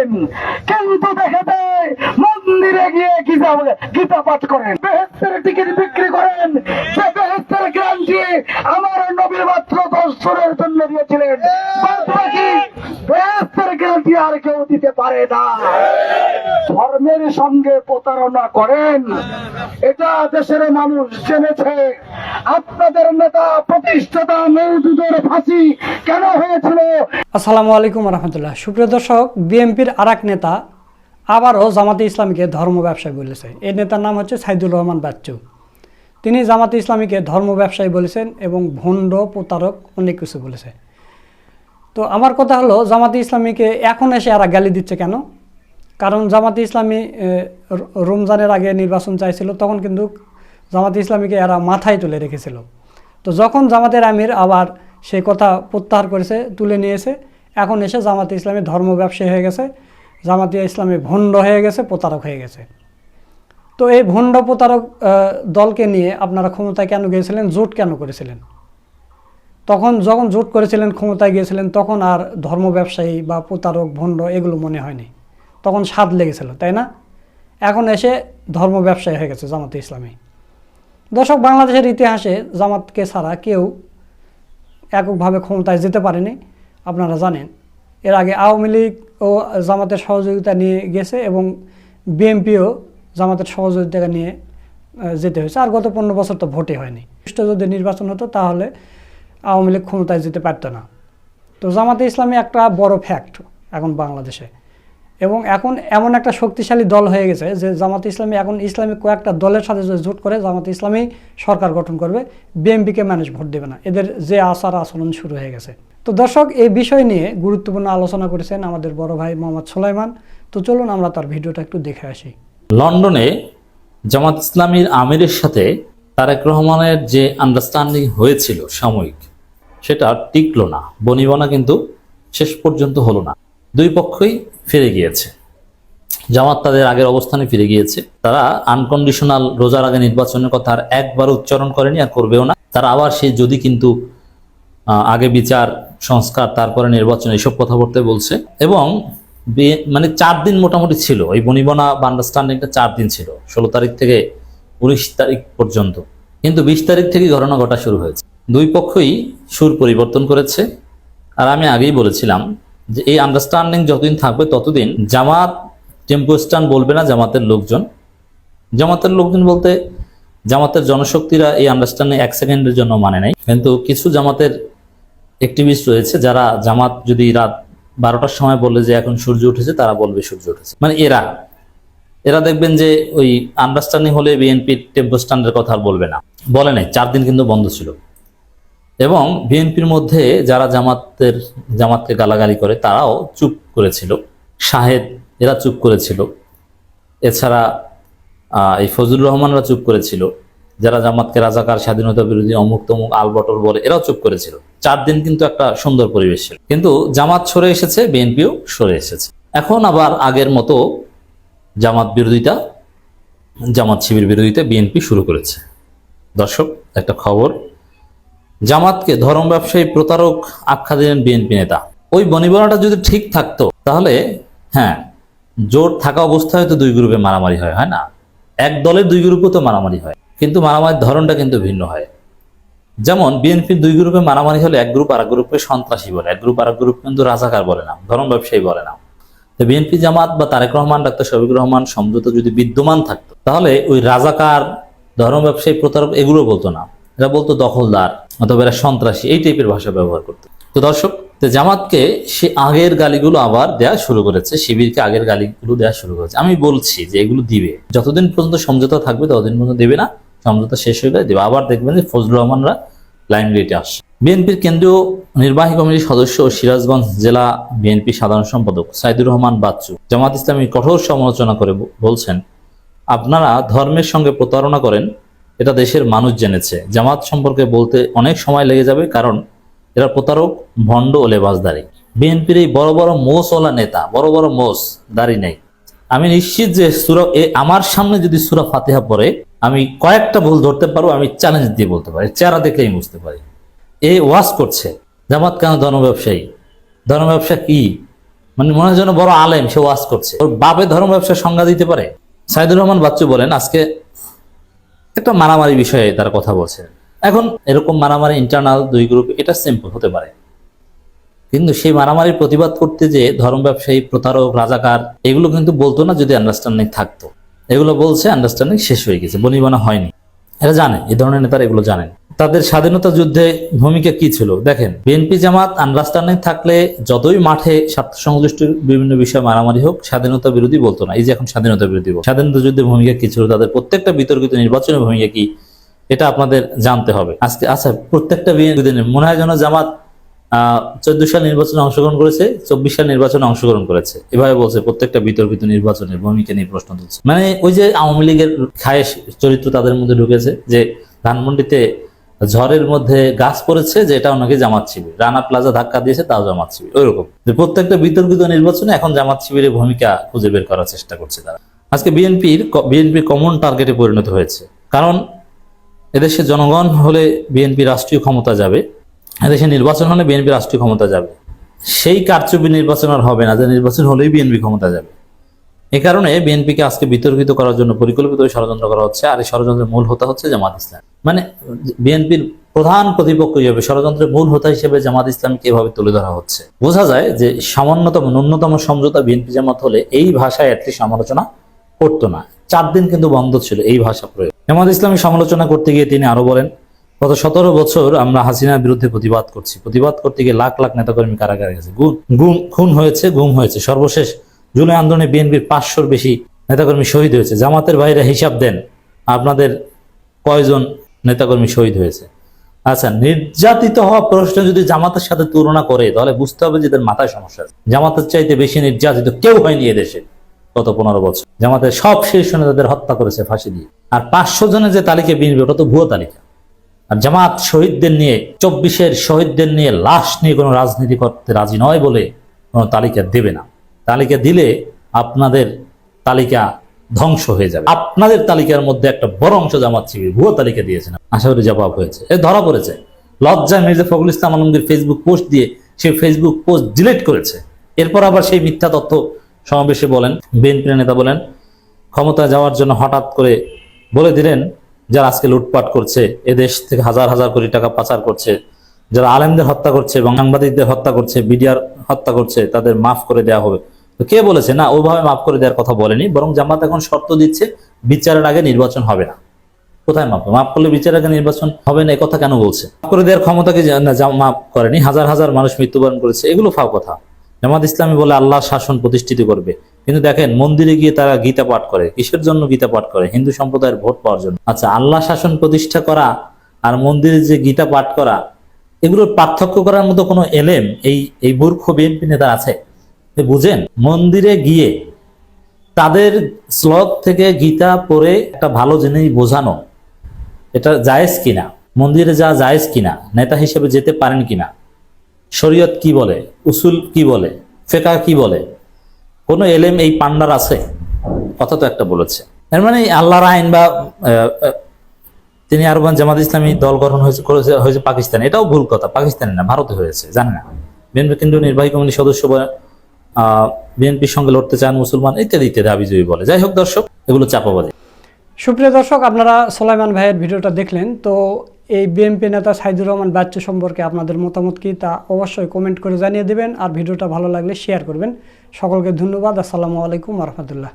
করেন। কিন্তু দেখা যায় মন্দিরে গিয়ে গীতা গীতা পাঠ করেন। বেহেস্তের টিকিট বিক্রি করেন। সে বেহেস্তের গ্রান্টি আমার নবীর মাত্র দর্শনের জন্য দিয়েছিলেন। গ্রান্টি আর কেউ দিতে পারে না? ধর্মের সঙ্গে প্রতারণা করেন। এটা দেশের মানুষ জেনেছে। আপনাদের নেতা প্রতিষ্ঠাতা মৌদুদের ফাঁসি কেন হয়েছিল? আসসালামু আলাইকুম রহমতুল্লাহ। সুপ্রিয় দর্শক, বিএনপির আর নেতা আবারও জামাতে ইসলামীকে ধর্ম ব্যবসায়ী বলেছে। এই নেতার নাম হচ্ছে সাইদুর রহমান বাচ্চু। তিনি জামাতে ইসলামীকে ধর্ম ব্যবসায়ী বলেছেন এবং ভণ্ড প্রতারক অনেক কিছু বলেছে। তো আমার কথা হলো, জামাতে ইসলামীকে এখন এসে এরা গালি দিচ্ছে কেন? কারণ জামাতে ইসলামী রমজানের আগে নির্বাচন চাইছিল, তখন কিন্তু জামাতে ইসলামীকে এরা মাথায় তুলে রেখেছিল। তো যখন জামাতের আমির আবার সে কথা প্রত্যাহার করেছে, তুলে নিয়েছে, এখন এসে জামাতে ইসলামী ধর্ম ব্যবসায়ী হয়ে গেছে, জামাতে ইসলামী ভণ্ড হয়ে গেছে, প্রতারক হয়ে গেছে। তো এই ভণ্ড প্রতারক দলকে নিয়ে আপনারা ক্ষমতায় কেন গিয়েছিলেন, জোট কেন করেছিলেন? তখন যখন জোট করেছিলেন, ক্ষমতায় গিয়েছিলেন, তখন আর ধর্ম ব্যবসায়ী বা প্রতারক, ভণ্ড এগুলো মনে হয়নি। তখন স্বাদ লেগেছিল, তাই না? এখন এসে ধর্ম ব্যবসায়ী হয়ে গেছে জামাতে ইসলামী। দর্শক, বাংলাদেশের ইতিহাসে জামাতকে ছাড়া কেউ এককভাবে ক্ষমতায় যেতে পারেনি, আপনারা জানেন। এর আগে আওয়ামী লীগ ও জামাতের সহযোগিতা নিয়ে গেছে এবং বিএনপিও জামাতের সহযোগিতা নিয়ে যেতে হয়েছে। আর গত পনেরো বছর তো ভোটে হয়নি। সুষ্ঠু যদি নির্বাচন হতো, তাহলে আওয়ামী লীগ ক্ষমতায় যেতে পারতো না। তো জামাতে ইসলামী একটা বড় ফ্যাক্ট এখন বাংলাদেশে। এবং এখন এমন একটা শক্তিশালী দল হয়ে গেছে যে জামাতে ইসলামী এখন ইসলামী কয়েকটা দলের সাথে যদি জোট করে জামাতে ইসলামী সরকার গঠন করবে বিএমপিকে মানুষ ভোট দেবে না। এদের যে আচার আচরণ শুরু হয়ে গেছে। তো দর্শক, এই বিষয় নিয়ে গুরুত্বপূর্ণ আলোচনা করেছেন আমাদের বড় ভাই মোহাম্মদ সোলাইমান। তো চলুন আমরা তার ভিডিওটা একটু দেখে আসি। লন্ডনে জামাত ইসলামীর আমিরের সাথে তারেক রহমানের যে আন্ডারস্ট্যান্ডিং হয়েছিল সাময়িক সেটা টিকলো না। বনিবনা কিন্তু শেষ পর্যন্ত হলো না। দুই পক্ষই ফিরে গিয়েছে। জামাত তাদের আগের অবস্থানে ফিরে গিয়েছে। তারা আনকন্ডিশনাল রোজার আগে নির্বাচনের কথা আর একবার উচ্চারণ করেনি আর করবেও না। তারা আবার সেই যদি কিন্তু আগে বিচার, সংস্কার, তারপরে নির্বাচন এসব কথাবার্তা বলছে। এবং মানে চার দিন মোটামুটি ছিল। এই বনিবনা আন্ডারস্ট্যান্ডিংটা চার দিন ছিল। ষোলো তারিখ থেকে উনিশ তারিখ পর্যন্ত। কিন্তু বিশ তারিখ থেকে ঘটনা ঘটা শুরু হয়েছে। দুই পক্ষই সুর পরিবর্তন করেছে। আর আমি আগেই বলেছিলাম যে এই আন্ডারস্ট্যান্ডিং যতদিন থাকবে ততদিন জামাত টেম্পো স্ট্যান্ড বলবে না জামাতের লোকজন। জামাতের লোকজন বলতে জামাতের জনশক্তিরা এই আন্ডারস্ট্যান্ডিং এক সেকেন্ডের জন্য মানে নাই। কিন্তু কিছু জামাতের অ্যাক্টিভিস্ট রয়েছে যারা জামাত যদি রাত বারোটার সময় বললে যে এখন সূর্য উঠেছে, তারা বলবে সূর্য উঠেছে। মানে এরা এরা দেখবেন যে ওই আন্ডারস্ট্যান্ডিং হলে বিএনপি টেম্পো স্ট্যান্ডের কথা আর বলবে না। বলে নাই, চার দিন কিন্তু বন্ধ ছিল। এবং বিএনপির মধ্যে যারা জামাতের, জামাতকে গালাগালি করে, তারাও চুপ করেছিল। শাহেদ, এরা চুপ করেছিল। এছাড়া এই ফজলুর রহমানরা চুপ করেছিল। যারা জামাতকে রাজাকার, স্বাধীনতা বিরোধী, অমুক তমুক আলবটর বলে, এরাও চুপ করেছিল। চার দিন কিন্তু একটা সুন্দর পরিবেশ ছিল। কিন্তু জামাত সরে এসেছে, বিএনপিও সরে এসেছে। এখন আবার আগের মতো জামাত বিরোধিতা জামাত শিবির বিরোধিতা বিএনপি শুরু করেছে। দর্শক, একটা খবর জামাতকে ধর্ম ব্যবসায়ী প্রতারক আখ্যা দিলেন বিএনপি নেতা। ওই বনিবনাটা যদি ঠিক থাকতো, তাহলে হ্যাঁ জোট থাকা অবস্থায় তো দুই গ্রুপে মারামারি হয় হয় না? এক দলের দুই গ্রুপে তো মারামারি হয়, কিন্তু মারামারির ধরনটা কিন্তু ভিন্ন হয়। যেমন বিএনপির দুই গ্রুপে মারামারি হলে এক গ্রুপ আর এক গ্রুপে সন্ত্রাসী বলে, এক গ্রুপ আর এক গ্রুপ কিন্তু রাজাকার বলে না, ধর্ম ব্যবসায়ী বলে না। তো বিএনপি জামাত বা তারেক রহমান, ডাক্তার শফিকুর রহমান সমঝোতা যদি বিদ্যমান থাকতো, তাহলে ওই রাজাকার, ধর্ম ব্যবসায়ী প্রতারক এগুলো বলতো না। এরা বলতো দখলদার অথবা এরা সন্ত্রাসী, এই টাইপের ভাষা ব্যবহার করতো। তো দর্শক জামাতকে সে আগের গালিগুলো আবার দেয়া শুরু করেছে, শিবিরকে আগের গালিগুলো দেওয়া শুরু করেছে। আমি বলছি যে এগুলো দিবে। যতদিন পর্যন্ত সমঝোতা থাকবে, ততদিন পর্যন্ত দেবে না। সমঝোতা শেষ হয়ে গেলে দেবে। আবার দেখবেন যে ফজলুর রহমানরা লাইমলাইটে আসছে। বিএনপির কেন্দ্রীয় নির্বাহী কমিটির সদস্য ও সিরাজগঞ্জ জেলা বিএনপি সাধারণ সম্পাদক সাইদুর রহমান বাচ্চু জামাত ইসলামী কঠোর সমালোচনা করে বলছেন, আপনারা ধর্মের সঙ্গে প্রতারণা করেন এটা দেশের মানুষ জেনেছে। জামাত সম্পর্কে বলতে অনেক সময় লেগে যাবে কারণ এরা প্রতারক, ভণ্ড ও লেবাসদারি। বিএনপির এই বড় বড় মোসওয়ালা নেতা, বড় বড় মোস, দাড়ি নেই। আমি নিশ্চিত যে সুরা এ আমার সামনে যদি সুরা ফাতিহা পড়ে, আমি কয়েকটা ভুল ধরতে পারব, আমি চ্যালেঞ্জ দিয়ে বলতে পারি, চেহারা দেখলেই বুঝতে পারি। এ ওয়াজ করছে। জামাত কেন ধর্ম ব্যবসায়ী? ধর্ম ব্যবসা কি? মানে মনে হয় যেন বড় আলেম, সে ওয়াজ করছে। ওর বাপে ধর্ম ব্যবসার সংজ্ঞা দিতে পারে? সাইদুর রহমান বাচ্চু বলেন, আজকে একটা মারামারি বিষয়ে তারা কথা বলছে এখন এরকম মারামারি ইন্টারনাল দুই গ্রুপ এটা সিম্পল হতে পারে। কিন্তু সেই মারামারির প্রতিবাদ করতে যে ধর্ম ব্যবসায়ী, প্রতারক, রাজাকার, এগুলো কিন্তু বলতো না যদি আন্ডারস্ট্যান্ডিং থাকতো। এগুলো বলছে আন্ডারস্ট্যান্ডিং শেষ হয়ে গেছে, বনিবনা হয়নি। এরা জানে, এ ধরনের নেতারা এগুলো জানেন। তাদের স্বাধীনতা যুদ্ধে ভূমিকা কি ছিল? দেখেন, বিএনপি জামাত আন্ডারস্ট্যান্ডিং থাকলে যতই মাঠে স্বার্থ সংশ্লিষ্ট বিভিন্ন বিষয়ে মারামারি হোক, স্বাধীনতা বিরোধী বলতো না। এই যে এখন স্বাধীনতা বিরোধী। স্বাধীনতা যুদ্ধে ভূমিকা কি ছিল? তাদের প্রত্যেকটা বিতর্কিত নির্বাচনের ভূমিকা কি? এটা আপনাদের জানতে হবে। আজকে আচ্ছা প্রত্যেকটা বিএনপি মনে হয় যেন জামাত চোদ্দ সাল নির্বাচনে অংশগ্রহণ করেছে, চব্বিশ সাল নির্বাচনে অংশগ্রহণ করেছে। এভাবে বলছে প্রত্যেকটা বিতর্কিত নির্বাচনের ভূমিকা নিয়ে প্রশ্ন তুলছে। মানে ওই যে আওয়ামী লীগের খায়েশ চরিত্র তাদের মধ্যে ঢুকেছে যে ধানমন্ডিতে ঝড়ের মধ্যে গাছ পড়েছে যে এটা ওনাকে জামাত শিবির। রানা প্লাজা ধাক্কা দিয়েছে, তাও জামাত শিবির। ওইরকম। যে প্রত্যেকটা বিতর্কিত নির্বাচনে এখন জামাত শিবিরের ভূমিকা খুঁজে বের করার চেষ্টা করছে তারা। আজকে বিএনপির বিএনপির কমন টার্গেটে পরিণত হয়েছে। কারণ এদেশে জনগণ হলে বিএনপি রাষ্ট্রীয় ক্ষমতা যাবে, এদেশে নির্বাচন হলে বিএনপি রাষ্ট্রীয় ক্ষমতা যাবে। সেই কারচুপি নির্বাচন আর হবে না, যে নির্বাচন হলেই বিএনপি ক্ষমতা যাবে। এ কারণে বিএনপিকে আজকে বিতর্কিত করার জন্য পরিকল্পিত ষড়যন্ত্র করা হচ্ছে, আর এই ষড়যন্ত্রের মূল হোতা হচ্ছে জামাত ইসলাম। মানে বিএনপির প্রধান প্রতিপক্ষ হিসেবে ষড়যন্ত্রের মূল হোতা হিসেবে জামাত ইসলামকে এভাবে তুলে ধরা হচ্ছে। বোঝা যায় যে সামান্যতম ন্যূনতম সমঝোতা বিএনপি জামাত হলে এই ভাষায় অ্যাটলিস্ট সমালোচনা করতো না। চার দিন কিন্তু বন্ধ ছিল এই ভাষা প্রয়োগ। জামাত ইসলামী সমালোচনা করতে গিয়ে তিনি আরও বলেন, গত সতেরো বছর আমরা হাসিনার বিরুদ্ধে প্রতিবাদ করছি। প্রতিবাদ করতে গিয়ে লাখ লাখ নেতাকর্মী কারাগারে গেছে। গুম, খুন হয়েছে, গুম হয়েছে। সর্বশেষ জুলাই আন্দোলনে বিএনপির পাঁচশোর বেশি নেতাকর্মী শহীদ হয়েছে। জামাতের বাইরে হিসাব দেন, আপনাদের কয়জন নেতাকর্মী শহীদ হয়েছে? আচ্ছা নির্যাতিত হওয়া প্রশ্ন যদি জামাতের সাথে তুলনা করে, তাহলে বুঝতে হবে যে এদের মাথায় সমস্যা আছে। জামাতের চাইতে বেশি নির্যাতিত কেউ হয়নি এদেশে গত পনেরো বছর। জামাতের সব শীর্ষ নেতাদের হত্যা করেছে ফাঁসি দিয়ে। আর পাঁচশো জনের যে তালিকা বিনবে ওটা তো ভুয়ো তালিকা। আর জামাত শহীদদের নিয়ে, চব্বিশের শহীদদের নিয়ে লাশ নিয়ে কোনো রাজনীতি করতে রাজি নয় বলে কোনো তালিকা দেবে না। তালিকা দিলে আপনাদের তালিকা ধ্বংস হয়ে যাবে। আপনাদের তালিকার মধ্যে একটা বড় অংশ জামাত শিবির ভুয়ো তালিকা দিয়েছেন। আশা করি জবাব হয়েছে। এ ধরা পড়েছে। লজ্জায় মির্জা ফখরুল ইসলাম আলমগীর ফেসবুক পোস্ট দিয়ে সেই ফেসবুক পোস্ট ডিলিট করেছে। এরপর আবার সেই মিথ্যা তথ্য সমাবেশে বলেন বিএনপির নেতা বলেন, ক্ষমতায় যাওয়ার জন্য হঠাৎ করে বলে দিলেন, যারা আজকে লুটপাট করছে এদেশ থেকে হাজার হাজার কোটি টাকা পাচার করছে, যারা আলেমদের হত্যা করছে এবং সাংবাদিকদের হত্যা করছে, বিডিআর হত্যা করছে, তাদের মাফ করে দেওয়া হবে। তো কে বলেছে? না ওইভাবে মাফ করে দেওয়ার কথা বলেনি, বরং জামাত এখন শর্ত দিচ্ছে বিচারের আগে নির্বাচন হবে না। কোথায় মাপ মাফ করলে বিচারের আগে নির্বাচন হবে না কথা কেন বলছে? মাফ করে দেওয়ার ক্ষমতাকে মাফ করেনি? হাজার হাজার মানুষ মৃত্যুবরণ করেছে, এগুলো ফাও কথা। জামাত ইসলামী বলে আল্লাহ শাসন প্রতিষ্ঠিত করবে। কিন্তু দেখেন, মন্দিরে গিয়ে তারা গীতা পাঠ করে, কিসের জন্য গীতা পাঠ করে? হিন্দু সম্প্রদায়ের ভোট পাওয়ার জন্য। আচ্ছা আল্লাহ শাসন প্রতিষ্ঠা করা আর মন্দিরে যে গীতা পাঠ করা, এগুলোর পার্থক্য করার মতো কোনো এলেম এই এই মূর্খ বিএনপি নেতা আছে? বুঝেন, মন্দিরে গিয়ে তাদের শ্লোক থেকে গীতা পড়ে একটা ভালো জিনিস বোঝানো। এটা জায়েজ কিনা? মন্দিরে যা জায়েজ কিনা? নেতা হিসেবে যেতে পারেন কিনা? শরীয়ত কি বলে? উসুল কি বলে? ফেকা কি বলে? কোনো এলেম এই পান্ডার আছে? কথা তো একটা বলেছে। এর মানে আল্লাহর আইন বা তিনি আরও বলেন, জামাত ইসলামী দল গঠন হয়েছে হয়েছে পাকিস্তান। এটাও ভুল কথা, পাকিস্তানে না, ভারতে হয়েছে, জানি না। বিএনপি কেন্দ্রীয় নির্বাহী কমিটির সদস্য বিএনপির সঙ্গে লড়তে চান মুসলমান, ইত্যাদি ইত্যাদি আবিজয়ী বলে। যাই হোক দর্শক, এগুলো চাপাবাজি। সুপ্রিয় দর্শক, আপনারা সোলাইমান ভাইয়ের ভিডিওটা দেখলেন, তো এই বিএনপি নেতা সাইদুর রহমান বাচ্চু সম্পর্কে আপনাদের মতামত কি তা অবশ্যই কমেন্ট করে জানিয়ে দেবেন, আর ভিডিওটা ভালো লাগলে শেয়ার করবেন। সকলকে ধন্যবাদ, আসসালামু আলাইকুম রহমতুল্লাহ।